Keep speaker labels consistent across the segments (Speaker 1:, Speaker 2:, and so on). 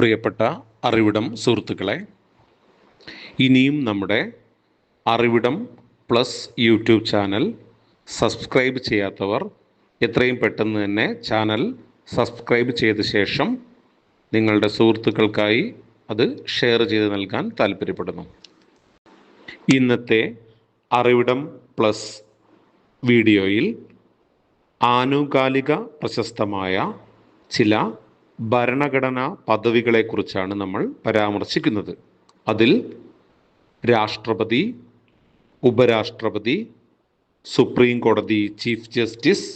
Speaker 1: പ്രിയപ്പെട്ട അറിവിടം സുഹൃത്തുക്കളെ ഇനിയും നമ്മുടെ Arividam plus YouTube channel subscribe ചെയ്യാത്തവർ എത്രയും പെട്ടെന്ന് തന്നെ ചാനൽ സബ്സ്ക്രൈബ് ചെയ്ത ശേഷം നിങ്ങളുടെ സുഹൃത്തുക്കൾക്കായി അത് ഷെയർ ചെയ്ത് നൽകാൻ താല്പര്യപ്പെടുന്നു. ഇന്നത്തെ അറിവിടം പ്ലസ് വീഡിയോയിൽ ആനുകാലിക പ്രശസ്തമായ ചില ഭരണഘടനാ പദവികളെക്കുറിച്ചാണ് നമ്മൾ പരാമർശിക്കുന്നത്. അതിൽ രാഷ്ട്രപതി ഉപരാഷ്ട്രപതി സുപ്രീം കോടതി chief justice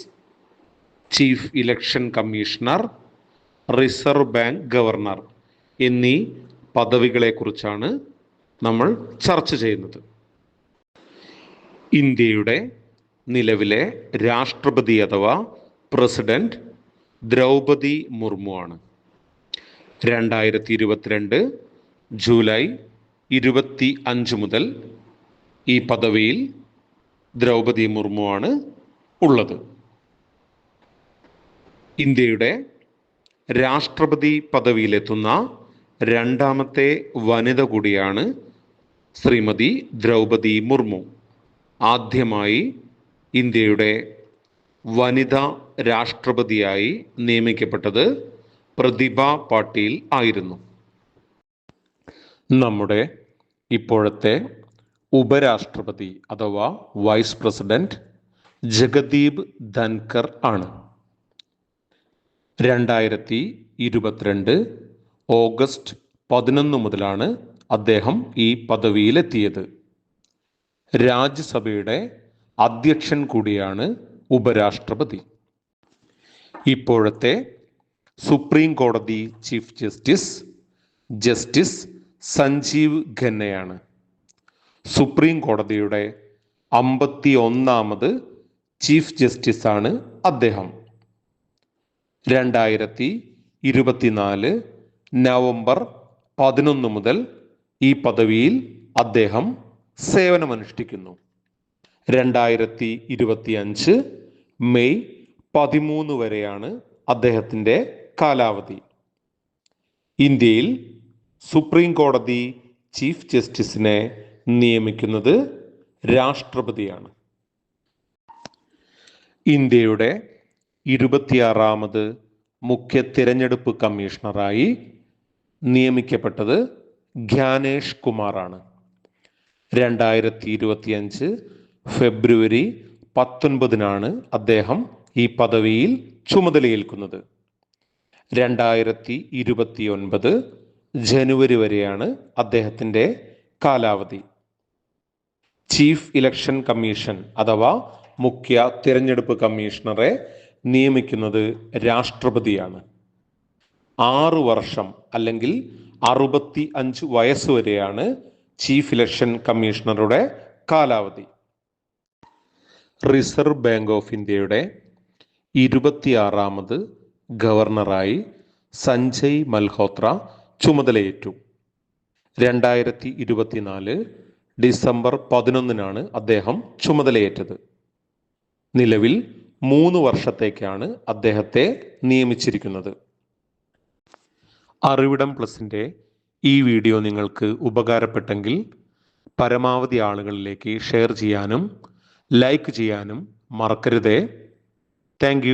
Speaker 1: chief election commissioner reserve bank governor എന്നീ പദവികളെക്കുറിച്ചാണ് നമ്മൾ ചർച്ച ചെയ്യുന്നത്. ഇന്ത്യയുടെ നിലവിലെ രാഷ്ട്രപതി അഥവാ പ്രസിഡന്റ് ദ്രൗപതി മുർമു ആണ്. രണ്ടായിരത്തി ഇരുപത്തിരണ്ട് ജൂലൈ ഇരുപത്തി അഞ്ച് മുതൽ ഈ പദവിയിൽ ദ്രൗപതി മുർമു ആണ് ഉള്ളത്. ഇന്ത്യയുടെ രാഷ്ട്രപതി പദവിയിലെത്തുന്ന രണ്ടാമത്തെ വനിത കൂടിയാണ് ശ്രീമതി ദ്രൗപതി മുർമു. ആദ്യമായി ഇന്ത്യയുടെ വനിതാ രാഷ്ട്രപതിയായി നിയമിക്കപ്പെട്ടത് പ്രതിഭ പാട്ടീൽ ആയിരുന്നു. നമ്മുടെ ഇപ്പോഴത്തെ ഉപരാഷ്ട്രപതി അഥവാ വൈസ് പ്രസിഡന്റ് ജഗദീപ് ധൻകർ ആണ്. രണ്ടായിരത്തി ഇരുപത്തിരണ്ട് ഓഗസ്റ്റ് പതിനൊന്ന് മുതലാണ് അദ്ദേഹം ഈ പദവിയിലെത്തിയത്. രാജ്യസഭയുടെ അധ്യക്ഷൻ കൂടിയാണ് ഉപരാഷ്ട്രപതി. ഇപ്പോഴത്തെ സുപ്രീം കോടതി ചീഫ് ജസ്റ്റിസ് ജസ്റ്റിസ് സഞ്ജീവ് ഖന്നയാണ്. സുപ്രീം കോടതിയുടെ അമ്പത്തി ഒന്നാമത് ചീഫ് ജസ്റ്റിസാണ് അദ്ദേഹം. രണ്ടായിരത്തി ഇരുപത്തിനാല് നവംബർ പതിനൊന്ന് മുതൽ ഈ പദവിയിൽ അദ്ദേഹം സേവനമനുഷ്ഠിക്കുന്നു. രണ്ടായിരത്തി ഇരുപത്തി അഞ്ച് മെയ് പതിമൂന്ന് വരെയാണ് അദ്ദേഹത്തിന്റെ കാലാവധി. ഇന്ത്യയിൽ സുപ്രീം കോടതി ചീഫ് ജസ്റ്റിസിനെ നിയമിക്കുന്നത് രാഷ്ട്രപതിയാണ്. ഇന്ത്യയുടെ ഇരുപത്തിയാറാമത് മുഖ്യ തിരഞ്ഞെടുപ്പ് കമ്മീഷണറായി നിയമിക്കപ്പെട്ടത് ജ്ഞാനേഷ് കുമാറാണ്. രണ്ടായിരത്തി ഇരുപത്തിയഞ്ച് ഫെബ്രുവരി പത്തൊൻപതിനാണ് അദ്ദേഹം ഈ പദവിയിൽ ചുമതലയേൽക്കുന്നത്. രണ്ടായിരത്തി ഇരുപത്തിയൊൻപത് ജനുവരി വരെയാണ് അദ്ദേഹത്തിന്റെ കാലാവധി. ചീഫ് ഇലക്ഷൻ കമ്മീഷൻ അഥവാ മുഖ്യ തിരഞ്ഞെടുപ്പ് കമ്മീഷണറെ നിയമിക്കുന്നത് രാഷ്ട്രപതിയാണ്. ആറു വർഷം അല്ലെങ്കിൽ അറുപത്തി അഞ്ച് വയസ്സ് വരെയാണ് ചീഫ് ഇലക്ഷൻ കമ്മീഷണറുടെ കാലാവധി. റിസർവ് ബാങ്ക് ഓഫ് ഇന്ത്യയുടെ ഇരുപത്തിയാറാമത് ഗവർണറായി സഞ്ജയ് മൽഹോത്ര ചുമതലയേറ്റു. രണ്ടായിരത്തി ഇരുപത്തിനാല് ഡിസംബർ പതിനൊന്നിനാണ് അദ്ദേഹം ചുമതലയേറ്റത്. നിലവിൽ മൂന്ന് വർഷത്തേക്കാണ് അദ്ദേഹത്തെ നിയമിച്ചിരിക്കുന്നത്. അറിവിടം പ്ലസിന്റെ ഈ വീഡിയോ നിങ്ങൾക്ക് ഉപകാരപ്പെട്ടെങ്കിൽ പരമാവധി ആളുകളിലേക്ക് ഷെയർ ചെയ്യാനും ലൈക്ക് ചെയ്യാനും മറക്കരുതേ. താങ്ക്